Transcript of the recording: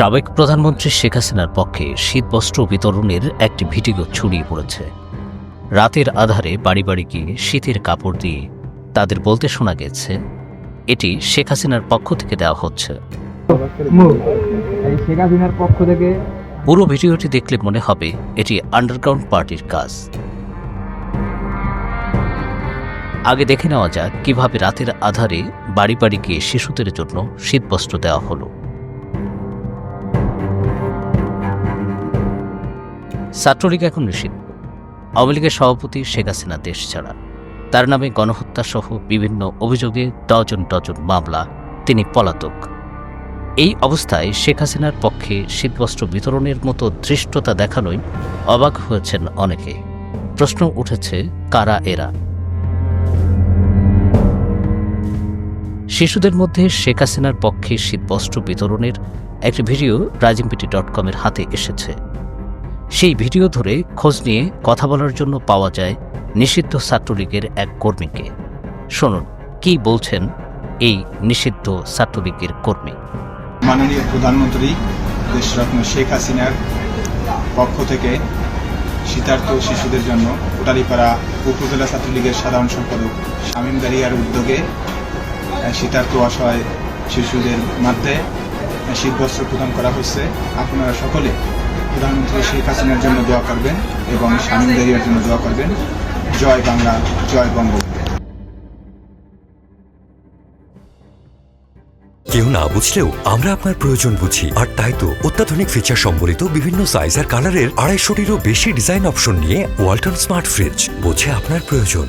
সাবেক প্রধানমন্ত্রী শেখ হাসিনার পক্ষে শীতবস্ত্র বিতরণের একটি ভিডিও ছড়িয়ে পড়েছে। রাতের আধারে বাড়ি বাড়ি গিয়ে শীতের কাপড় দিয়ে তাদের বলতে শোনা গেছে, এটি শেখ হাসিনার পক্ষ থেকে দেওয়া হচ্ছে। পুরো ভিডিওটি দেখলে মনে হবে এটি আন্ডারগ্রাউন্ড পার্টির কাজ। আগে দেখে নেওয়া যাক কীভাবে রাতের আধারে বাড়ি বাড়ি গিয়ে শিশুদের জন্য শীতবস্ত্র দেওয়া হলো। ছাত্রলীগ এখন নিষিদ্ধ। আওয়ামী লীগের সভাপতি শেখ হাসিনা দেশ ছাড়া। তার নামে গণহত্যা সহ বিভিন্ন অভিযোগে ডজন ডজন মামলা, তিনি পলাতক। এই অবস্থায় শেখ হাসিনার পক্ষে শীতবস্ত্র বিতরণের মতো ধৃষ্টতা দেখানোই অবাক হয়েছেন অনেকে। প্রশ্ন উঠেছে, কারা এরা? শিশুদের মধ্যে শেখ হাসিনার পক্ষে শীতবস্ত্র বিতরণের একটি ভিডিও রাজিমপিটি ডট কমের হাতে এসেছে। সেই ভিডিও ধরে খোঁজ নিয়ে কথা বলার জন্য পাওয়া যায় নিষিদ্ধ ছাত্রলীগের এক কর্মীকে। শুনুন, কি বলছেন এই নিষিদ্ধ ছাত্রলীগের কর্মী? মাননীয় প্রধানমন্ত্রী দেশরত্ন শেখ হাসিনার পক্ষ থেকে শীতার্থ শিশুদের জন্য কোটালীপাড়া উপজেলা ছাত্রলীগের সাধারণ সম্পাদক শামীম দারিয়ার উদ্যোগে শীতার্থ অসহায় শিশুদের মধ্যে শীতবস্ত্র প্রদান করা হচ্ছে। আপনারা সকলে প্রধানমন্ত্রী শেখ হাসিনার জন্য দোয়া করবেন এবং শামীম দারিয়ার জন্য দোয়া করবেন। জয় বাংলা, জয় বঙ্গবন্ধু কেউ না বুঝলেও আমরা আপনার প্রয়োজন বুঝি। আর তাই তো অত্যাধুনিক ফিচার সম্বলিত বিভিন্ন সাইজ আর কালারের আড়াইশোটিরও বেশি ডিজাইন অপশন নিয়ে ওয়ালটন স্মার্ট ফ্রিজ বোঝে আপনার প্রয়োজন।